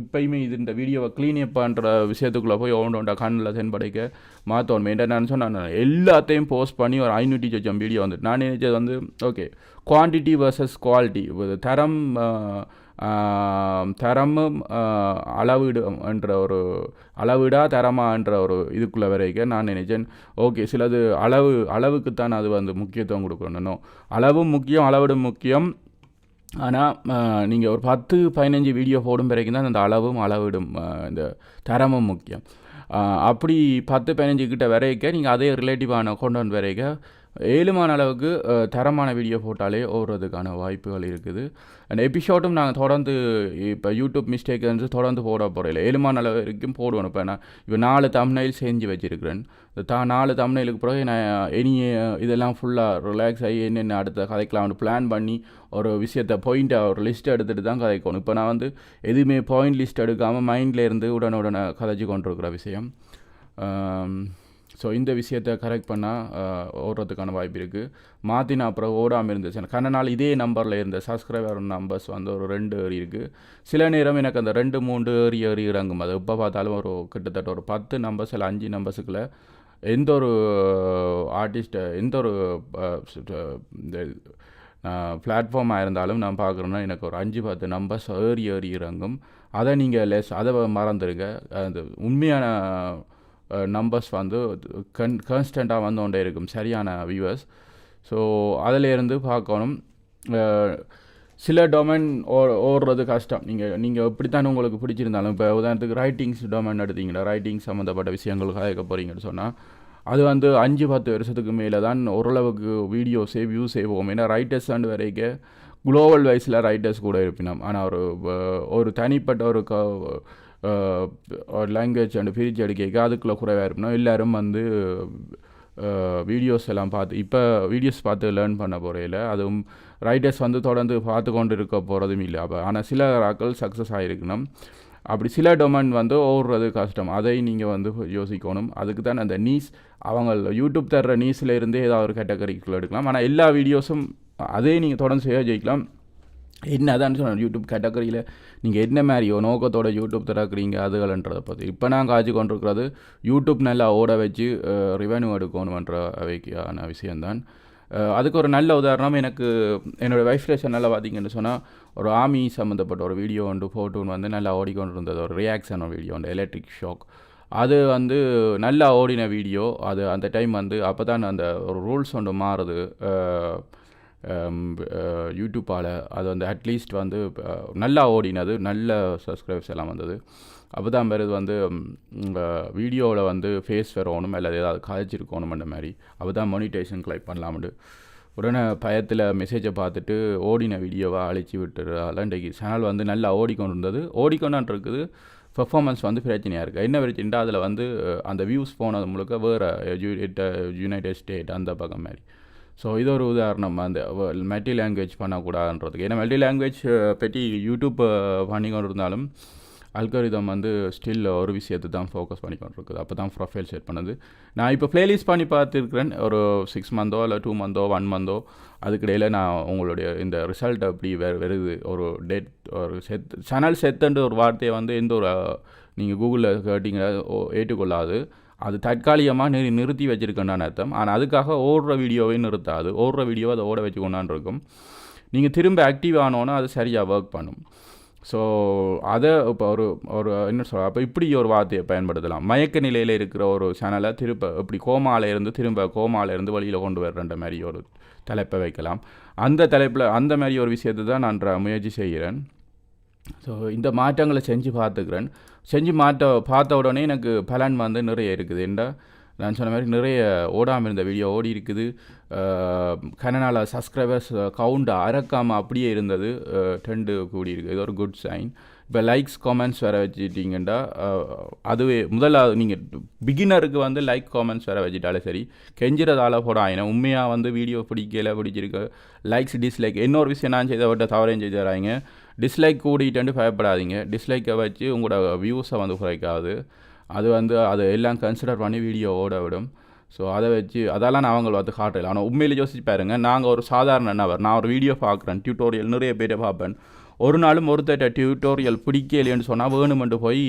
Speaker 1: இப்பயுமே இது இந்த வீடியோவை க்ளீன் பண்ணுற விஷயத்துக்குள்ளே போய் ஒன்று கண்ணில் தென்படைக்க மாற்றணும் என்ன நான் சொன்னேன் நான் எல்லாத்தையும் போஸ்ட் பண்ணி ஒரு ஐநூற்றி சொச்சம் வீடியோ வந்து நான் நினைச்சது வந்து ஓகே குவான்டிட்டி வர்சஸ் குவாலிட்டி தரம் தரமும் அளவிடு என்ற ஒரு அளவீடா தரமா என்ற ஒரு இதுக்குள்ளே வரைக்கும் நான் நினைச்சேன். ஓகே சிலது அளவு அளவுக்குத்தான் அது வந்து முக்கியத்துவம் கொடுக்கணும். அளவும் முக்கியம் அளவிடும் முக்கியம். ஆனால் நீங்கள் ஒரு பத்து பதினஞ்சு வீடியோ போடும் பிறகு தான் அந்த அளவும் அளவிடும் இந்த தரமும் முக்கியம். அப்படி பத்து பதினஞ்சு கிட்ட வரைக்க நீங்கள் அதே ரிலேட்டிவான கொண்டு வந்து வரைக்க ஏழுமான அளவுக்கு தரமான வீடியோ போட்டாலே ஓடுறதுக்கான வாய்ப்புகள் இருக்குது. அண்ட் எபிசோடும் நாங்கள் தொடர்ந்து இப்போ யூடியூப் மிஸ்டேக் வந்து தொடர்ந்து போட போகிறேன் ஏழுமான அளவு வரைக்கும் போடுவோம் இப்போ நான் இப்போ நாலு தம்னைல் செஞ்சு வச்சுருக்கிறேன். தா நாலு தம்னைலுக்கு பிறகு நான் இனி இதெல்லாம் ஃபுல்லாக ரிலாக்ஸ் ஆகி என்னென்ன அடுத்த கதைக்கலாம்னு பிளான் பண்ணி ஒரு விஷயத்தை பாயிண்ட்டை ஒரு லிஸ்ட் எடுத்துகிட்டு தான் கதைக்கணும். இப்போ நான் வந்து எதுவுமே பாயிண்ட் லிஸ்ட் எடுக்காமல் மைண்டில் இருந்து உடனே உடனே கதைச்சு கொண்டிருக்கிற விஷயம். ஸோ இந்த விஷயத்தை கரெக்ட் பண்ணால் ஓடுறதுக்கான வாய்ப்பு இருக்குது மாற்றினா அப்புறம் ஓடாமல் இருந்துச்சு கண்ண நாள் இதே நம்பரில் இருந்த சப்ஸ்கிரைபர் நம்பர்ஸ் வந்து ஒரு ரெண்டு ஏறி இருக்குது சில நேரம் எனக்கு அந்த ரெண்டு மூன்று ஏறி ஏறி இறங்கும். அது எப்போ பார்த்தாலும் ஒரு கிட்டத்தட்ட ஒரு பத்து நம்பர்ஸ் இல்லை அஞ்சு நம்பர்ஸுக்குள்ளே எந்த ஒரு ஆர்டிஸ்ட்டை எந்த ஒரு இந்த பிளாட்ஃபார்மாக இருந்தாலும் நான் பார்க்குறேன்னா எனக்கு ஒரு அஞ்சு பத்து நம்பர்ஸ் ஏறி ஏறி இறங்கும். அதை நீங்கள் லெஸ் அதை மறந்துடுங்க அந்த உண்மையான Uh, நம்பர்ஸ் வந்து கன் கான்ஸ்டண்ட்டாக வந்து கொண்டே இருக்கும் சரியான வியூவர்ஸ் ஸோ அதிலேருந்து பார்க்கணும் uh, சில டொமைன் ஓ ஓடுறது கஷ்டம். நீங்கள் நீங்கள் எப்படித்தான் உங்களுக்கு பிடிச்சிருந்தாலும் இப்போ உதாரணத்துக்கு ரைட்டிங்ஸ் டொமைன் எடுத்தீங்கன்னா ரைட்டிங் சம்மந்தப்பட்ட விஷயங்கள் இருக்க போகிறீங்கன்னு சொன்னால் அது வந்து அஞ்சு பத்து வருஷத்துக்கு மேலே தான் ஓரளவுக்கு வீடியோஸே வியூஸே செய்வோம் ஏன்னா ரைட்டர்ஸ் அண்ட் வரைக்கும் குளோபல் வைஸில் ரைட்டர்ஸ் கூட இருப்பினோம். ஆனால் ஒரு ஒரு தனிப்பட்ட ஒரு க லாங்குவேஜ் அண்ட் பிரித்து எடுக்க அதுக்குள்ளே குறைவாக இருப்பினோம் எல்லோரும் வந்து வீடியோஸ் எல்லாம் பார்த்து இப்போ வீடியோஸ் பார்த்து லேர்ன் பண்ண போகையில் அதுவும் ரைட்டர்ஸ் வந்து தொடர்ந்து பார்த்து கொண்டு இருக்க போகிறதும் இல்லை. அப்போ ஆனால் சில ராக்கள் சக்ஸஸ் ஆகிருக்கணும் அப்படி சில டொமைன் வந்து ஓடுறது கஷ்டம். அதை நீங்கள் வந்து யோசிக்கணும். அதுக்கு தான் அந்த நீஸ் அவங்க யூடியூப் தர்ற நீஸில் இருந்தே ஏதாவது ஒரு கேட்டகரிக்குள்ளே எடுக்கலாம். ஆனால் எல்லா வீடியோஸும் அதே நீங்கள் தொடர்ந்து செய்ய ஜெயிக்கலாம். என்ன அதான் சொன்னேன் யூடியூப் கேட்டகரியில் நீங்கள் என்ன மாதிரியோ நோக்கத்தோட யூடியூப் திறக்கிறீங்க அதுகள்ன்றதை பற்றி இப்போ நான் காய்ச்சி கொண்டிருக்கிறது யூடியூப் நல்லா ஓட வச்சு ரிவென்யூ எடுக்கணுன்ற அவைக்கான விஷயந்தான் அதுக்கு ஒரு நல்ல உதாரணம் எனக்கு என்னோடய வைஃப் சேனலில் பார்த்தீங்கன்னு சொன்னால் ஒரு ஆமி சம்மந்தப்பட்ட ஒரு வீடியோ ஒன்று ஃபோட்டோன்னு வந்து நல்லா ஓடிக்கொண்டு இருந்தது ஒரு ரியாக்ஷன் வீடியோ ஒன்று எலக்ட்ரிக் ஷாக் அது வந்து நல்லா ஓடின வீடியோ அது அந்த டைம் வந்து அப்போ தான் அந்த ஒரு ரூல்ஸ் ஒன்று மாறுது. Um, uh, யூடியூப்பால் அது வந்து அட்லீஸ்ட் வந்து uh, நல்லா ஓடினது நல்ல சப்ஸ்கிரைபர்ஸ் எல்லாம் வந்தது. அப்போ தான் பிறகு வந்து um, uh, வீடியோவில் வந்து ஃபேஸ் வரணும் அல்லது ஏதாவது கதைச்சிருக்கணும்ன்ற மாதிரி. அப்போ தான் மொனிடேஷன் கலெக்ட் பண்ணலாம்னு. உடனே பயத்தில் மெசேஜை பார்த்துட்டு ஓடின வீடியோவை அழிச்சு விட்டுறதால இன்றைக்கு சேனல் வந்து நல்லா ஓடிக்கொண்டு இருந்தது ஓடிக்கொண்டான் இருக்குது பெர்ஃபார்மன்ஸ் வந்து பிரச்சனையாக இருக்குது என்ன பிரச்சனைட்டா அதில் வந்து அந்த வியூஸ் போனது முழுக்க வேறு யுனைடெட் ஸ்டேட் அந்த பக்கம் மாதிரி. ஸோ இது ஒரு உதாரணம். அந்த மல்டி லாங்குவேஜ் பண்ணக்கூடாதுன்றதுக்கு. ஏன்னா மல்டி லாங்குவேஜ் பற்றி யூடியூப் பண்ணி கொண்டு இருந்தாலும் அல்கரிதம் வந்து ஸ்டில் ஒரு விஷயத்தை தான் ஃபோக்கஸ் பண்ணி கொண்டு இருக்குது அப்போ தான் ப்ரொஃபைல் செட் பண்ணுது. நான் இப்போ ப்ளேலிஸ்ட் பண்ணி பார்த்துருக்குறேன். ஒரு சிக்ஸ் மந்தோ இல்லை டூ மந்தோ ஒன் மந்தோ அதுக்கிடையில் நான் உங்களுடைய இந்த ரிசல்ட் அப்படி வெ வருது ஒரு டேட் ஒரு செத் சேனல் செத்துன்ற ஒரு வார்த்தையை வந்து எந்த ஒரு நீங்கள் கூகுளில் கேட்டிங்க ஓ ஏற்றுக்கொள்ளாது. அது தற்காலிகமாக நிறு நிறுத்தி வச்சுருக்கேன்னு அர்த்தம். ஆனால் அதுக்காக ஓடுற வீடியோவை நிறுத்தாது. ஓடுற வீடியோவை அதை ஓட வச்சு கொண்டான்னு இருக்கும் நீங்கள் திரும்ப ஆக்டிவ் ஆனோன்னா அது சரியாக ஒர்க் பண்ணும். ஸோ அதை இப்போ ஒரு ஒரு என்ன சொல்ல அப்போ இப்படி ஒரு வார்த்தையை பயன்படுத்தலாம். மயக்க நிலையில் இருக்கிற ஒரு சேனலை திரும்ப இப்படி கோமால இருந்து திரும்ப கோமால இருந்து வெளியில் கொண்டு வர்றன்ற மாதிரி ஒரு தலைப்பை வைக்கலாம். அந்த தலைப்பில் அந்த மாதிரி ஒரு விஷயத்தை தான் நான் முயற்சி செய்கிறேன். ஸோ இந்த மாற்றங்களை செஞ்சு பார்த்துக்கிறேன். செஞ்சு மாற்ற பார்த்த உடனே எனக்கு பலன் வந்து நிறைய இருக்குது. என்ன நான் சொன்ன மாதிரி நிறைய ஓடாமல் இருந்த வீடியோ ஓடி இருக்குது. கனனால் சப்ஸ்கிரைபர்ஸ் கவுண்ட் அறக்காமல் அப்படியே இருந்தது. ட்ரெண்டு கூடி இருக்குது இது ஒரு குட் சைன் இப்போ லைக்ஸ் காமெண்ட்ஸ் வேறு வச்சுட்டிங்கன்னா அதுவே முதலாவது நீங்கள் பிகினருக்கு வந்து லைக் காமெண்ட்ஸ் வேறு வச்சுட்டாலே சரி. கெஞ்சிறதால போட. ஆயினா உண்மையாக வந்து வீடியோ பிடிக்கல பிடிச்சிருக்கு. லைக்ஸ் டிஸ்லைக் இன்னொரு விஷயம் நான் செய்த விட்ட தவறையும் செய்து தராங்க. டிஸ்லைக் கூடிட்டு பயப்படாதீங்க. டிஸ்லைக்கை வச்சு உங்களோட வியூஸை வந்து குறைக்காது. அது வந்து அதை எல்லாம் கன்சிடர் பண்ணி வீடியோ ஓட விடும். ஸோ அதை வச்சு அதெல்லாம் நான் அவங்களை வந்து காட்டல ஆனால் உண்மையிலே யோசிச்சு பாருங்க. நாங்கள் ஒரு சாதாரண நபர். நான் ஒரு வீடியோ பார்க்குறேன். டியூட்டோரியல் நிறைய பேரை பார்ப்பேன். ஒரு நாளும் ஒருத்தட்ட டியூட்டோரியல் பிடிக்கலைன்னு சொன்னால் வேணுமென்று போய்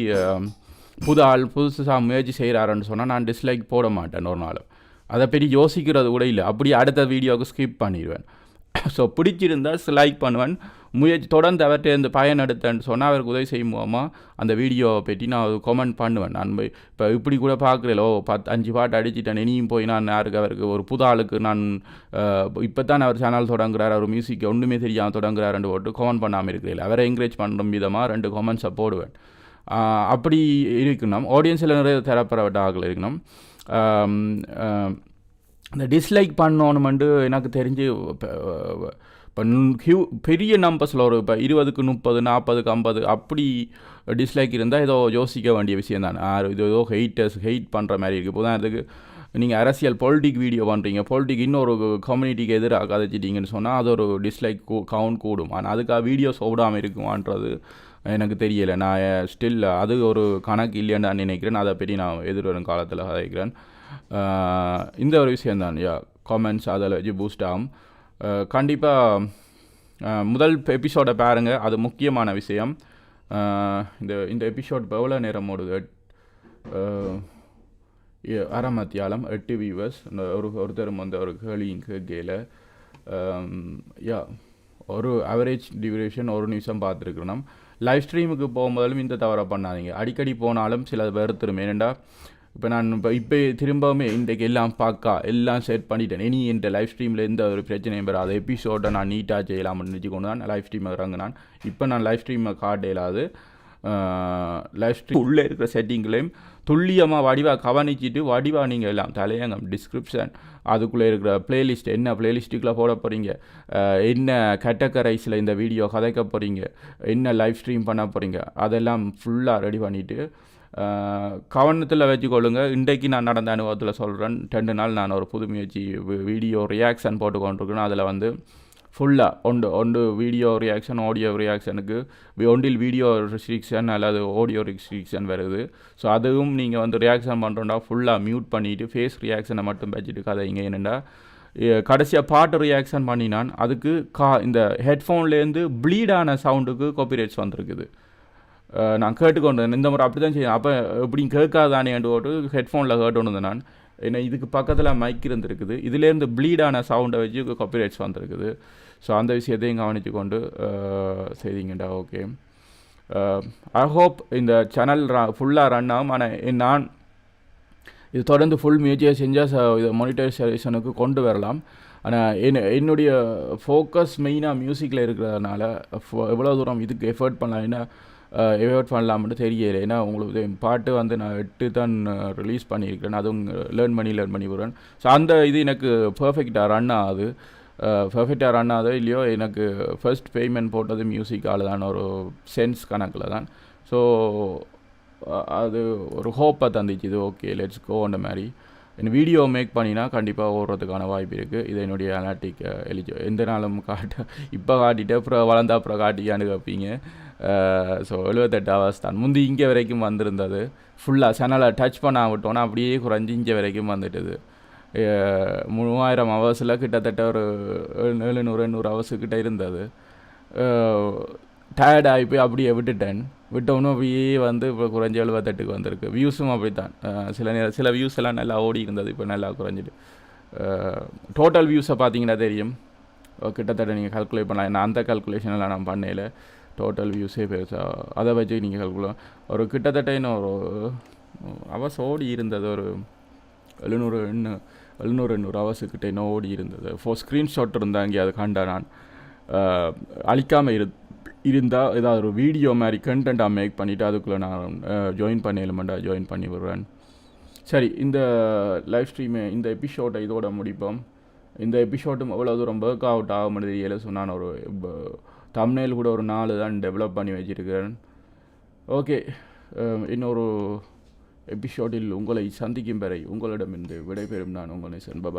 Speaker 1: புது ஆள் புதுசாக முயற்சி செய்கிறாருன்னு சொன்னால் நான் டிஸ்லைக் போட மாட்டேன் ஒரு நாள். அதை பற்றி யோசிக்கிறது கூட இல்லை. அப்படியே அடுத்த வீடியோவுக்கு ஸ்கிப் பண்ணிடுவேன். ஸோ பிடிச்சிருந்தால் லைக் பண்ணுவேன். முயற்சி தொடர்ந்து அவர்கிட்ட இருந்து பயன் எடுத்தேன்னு சொன்னால் அவருக்கு உதவி செய்யும் மூலமாக அந்த வீடியோவை பற்றி நான் கமெண்ட் பண்ணுவேன். நான் இப்போ இப்படி கூட பார்க்குறேன் ஓ பத்து அஞ்சு பாட்டு அடிச்சிட்டேன் இனியும் போய் நான் யாருக்கு அவருக்கு ஒரு புது ஆளுக்கு நான் இப்போ தான் அவர் சேனல் தொடங்குறார் அவர் மியூசிக் ஒன்றுமே தெரியாமல் தொடங்குறாருன்னு போட்டு கமெண்ட் பண்ணாமல் இருக்கிறேன். அவரை என்கரேஜ் பண்ணுற விதமாக ரெண்டு கமெண்ட்ஸை போடுவேன். அப்படி இருக்கணும். ஆடியன்ஸில் நிறைய தரப்படப்பட்ட இருக்கணும். இந்த டிஸ்லைக் பண்ணணுமெண்டு எனக்கு தெரிஞ்சு இப்போ ஹியூ பெரிய நம்பர்ஸில் ஒரு இப்போ இருபதுக்கு முப்பது நாற்பதுக்கு ஐம்பது அப்படி டிஸ்லைக் இருந்தால் ஏதோ யோசிக்க வேண்டிய விஷயம் தான். இது ஏதோ ஹெய்டர்ஸ் ஹெய்ட் பண்ணுற மாதிரி இருக்குது அதுக்கு நீங்கள் அரசியல் பொலிட்டிக் வீடியோ பண்ணுறீங்க பொலிட்டிக் இன்னொரு கம்யூனிட்டிக்கு எதிராக கதைச்சிட்டிங்கன்னு சொன்னால் அது ஒரு டிஸ்லைக் கவுண்ட் கூடும். ஆனால் அதுக்காக வீடியோஸ் ஓடாமல் இருக்குமான்றது எனக்கு தெரியலை. நான் ஸ்டில் அது ஒரு கணக்கு இல்லைன்னு நான் நினைக்கிறேன். அதை பற்றி நான் எதிர்வரும் காலத்தில் கதைக்கிறேன். இந்த ஒரு விஷயம்தான் யா காமெண்ட்ஸ் அதில் வச்சு பூஸ்ட் ஆகும். கண்டிப்பாக முதல் எபிசோடை பாருங்கள் அது முக்கியமான விஷயம். இந்த இந்த எபிசோட் எவ்வளோ நேரம் ஓடுது? எட்- எ- அரை மத்தியாலம் எட்டு வியூவர்ஸ் இந்த ஒரு ஒருத்தரும் வந்து ஒரு கேள்வியும் கேல யா ஒரு அவரேஜ் டியூரேஷன் ஒரு நிமிஷம் பார்த்துருக்கணும். லைவ் ஸ்ட்ரீமுக்கு போகும்போதும் இந்த தவறை பண்ணாதீங்க. அடிக்கடி போனாலும் சில வெறுத்துரும். ஏனெண்டா இப்போ நான் இப்போ இப்போ திரும்பவுமே இன்றைக்கு எல்லாம் பார்க்கா எல்லாம் செட் பண்ணிட்டேன். இனி இந்த லைவ் ஸ்ட்ரீமில் எந்த ஒரு பிரச்சனையும் வராது. எபிசோடை நான் நீட்டாக செய்யலாம்னு நினச்சி கொண்டு தான் லைவ் ஸ்ட்ரீமை நான் இப்போ நான் லைவ் ஸ்ட்ரீமை காட்ட இயலாது. லைஃப் ஸ்ட்ரீம் உள்ளே இருக்கிற செட்டிங்லேயும் துல்லியமாக வடிவாக கவனிச்சிட்டு வடிவாக நீங்கள் எல்லாம் தலையங்கம் டிஸ்கிரிப்ஷன் அதுக்குள்ளே இருக்கிற பிளேலிஸ்ட் என்ன பிளேலிஸ்ட்டுக்குள்ளே போட போகிறீங்க என்ன கேட்டகரைஸில் இந்த வீடியோ கதைக்க போகிறீங்க என்ன லைவ் ஸ்ட்ரீம் பண்ண போகிறீங்க அதெல்லாம் ஃபுல்லாக ரெடி பண்ணிவிட்டு கவனத்தில் வச்சுக்கொள்ளுங்க. இன்றைக்கு நான் நடந்த அனுபவத்தில் சொல்கிறேன் ரெண்டு நாள் நான் ஒரு புது முயற்சி வீடியோ ரியாக்ஷன் போட்டு கொண்டிருக்கேன் அதில் வந்து ஃபுல்லாக ஒன்று ஒன்று வீடியோ ரியாக்ஷன் ஆடியோ ரியாக்ஷனுக்கு ஒன்றில் வீடியோ ரெஸ்ட்ரிக்ஷன் அல்லது ஆடியோ ரெஸ்ட்ரிக்ஷன் வருது. ஸோ அதுவும் நீங்கள் வந்து ரியாக்ஷன் பண்ணுறோன்னா ஃபுல்லாக மியூட் பண்ணிவிட்டு ஃபேஸ் ரியாக்ஷனை மட்டும் வச்சுட்டு கதைங்க என்னென்னா கடைசியாக பாட்டு ரியாக்ஷன் பண்ணினான். அதுக்கு கா இந்த ஹெட்ஃபோன்லேருந்து ப்ளீடான சவுண்டுக்கு காப்பிரைட்ஸ் வந்திருக்குது. நான் கேட்டுக்கொண்டு இந்த முறை அப்படி தான் செய்யணும் அப்போ இப்படி கேட்காதானேன்ட்டு போட்டு ஹெட்ஃபோனில் கேட்டு நான் ஏன்னா இதுக்கு பக்கத்தில் மைக் இருந்திருக்குது இதுலேருந்து ப்ளீடான சவுண்டை வச்சு காப்பிரைட்ஸ் வந்திருக்குது ஸோ அந்த விஷயத்தையும் கவனித்து கொண்டு செய்திங்கண்டா ஓகே ஐ ஹோப் இந்த சேனல் ஃபுல்லாக ரன் ஆகும் ஆனால் நான் இது தொடர்ந்து ஃபுல் முயற்சியை செஞ்சால் ச இதை மானிட்டரைசேஷனுக்கு கொண்டு வரலாம் ஆனால் என்ன என்னுடைய ஃபோக்கஸ் மெயினாக மியூசிக்கில் இருக்கிறதுனால ஃபோ- எவ்வளோ தூரம் இதுக்கு எஃபர்ட் பண்ணலாம் ஏன்னா எஃபர்ட் பண்ணலாம்னு தெரியல ஏன்னா உங்களுக்கு என் பாட்டு வந்து நான் எட்டு தான் ரிலீஸ் பண்ணியிருக்கிறேன். அதுவும் லேர்ன் பண்ணி லேர்ன் பண்ணி போகிறேன் ஸோ அந்த இது எனக்கு பர்ஃபெக்டாக ரன் ஆகுது. பர்ஃபெக்டாக ரன் ஆகுதோ இல்லையோ எனக்கு ஃபர்ஸ்ட் பேமெண்ட் போட்டது மியூசிக்கால் தான். ஒரு சென்ஸ் கணக்கில் தான். ஸோ அது ஒரு ஹோப்பை தந்துச்சு. இது ஓகே லெட்ஸ் கோ அந்த மாதிரி. என் வீடியோ மேக் பண்ணினா கண்டிப்பாக ஓடுறதுக்கான வாய்ப்பு இருக்குது இது என்னுடைய அனாட்டிக் எலிஜி எந்த நாளும் காட்ட இப்போ காட்டிட்டு அப்புறம் வளர்ந்தா அப்புறம் காட்டி அனுப்பிங்க ஸோ எழுபத்தெட்டு ஹவர்ஸ் தான். முந்தி இங்கே வரைக்கும் வந்திருந்தது. ஃபுல்லாக சேனலை டச் பண்ண விட்டோன்னா அப்படியே குறைஞ்சி இங்கே வரைக்கும் வந்துட்டுது. மூவாயிரம் ஹவர்ஸில் கிட்டத்தட்ட ஒரு எழுநூறு எண்ணூறு ஹவர்ஸுக்கிட்ட இருந்தது. டயர்ட் ஆகி போய் அப்படியே விட்டுட்டேன். விட்டவனும் அப்படியே வந்து இப்போ குறைஞ்ச எழுபத்தெட்டுக்கு வந்திருக்கு. வியூஸும் அப்படி தான் சில நேரம் சில வியூஸ் எல்லாம் நல்லா ஓடி இருந்தது. இப்போ நல்லா குறைஞ்சிட்டு. டோட்டல் வியூஸை பார்த்தீங்கன்னா தெரியும். கிட்டத்தட்ட நீங்கள் கால்குலேட் பண்ணலாம். நான் அந்த calculation நான் பண்ணல. டோட்டல் வியூஸே பெருசாக அதை வச்சு நீங்கள் கல்குலாம் ஒரு கிட்டத்தட்ட இன்னும் ஒரு அவர்ஸ் ஓடி இருந்தது ஒரு எழுநூறு எண்ணு எழுநூறு எண்ணூறு அவர்ஸுக்கிட்ட இன்னும் ஓடி இருந்தது. ஃபோர் ஸ்க்ரீன்ஷாட் இருந்தால் அங்கே அதை கண்ட நான். அழிக்காமல் இரு இருந்தால் ஏதாவது ஒரு வீடியோ மாதிரி கண்டென்ட்டாக மேக் பண்ணிவிட்டு அதுக்குள்ளே நான் ஜாயின் பண்ணி எலிமெண்ட்டா ஜாயின் பண்ணி விடுறேன். சரி இந்த லைவ் ஸ்ட்ரீமை இந்த எபிசோடை இதோட முடிப்போம். இந்த எபிசோடும் எவ்வளோ தூரம் ஒர்க் அவுட் ஆக முடியல ஸோ நான் ஒரு தம்னேல் கூட ஒரு நாலு தான் டெவலப் பண்ணி வச்சிருக்கிறேன். ஓகே இன்னொரு எபிசோடில் உங்களை சந்திக்கும் வரை உங்களிடமிருந்து விடைபெறும் நான் உங்களை சென்பபா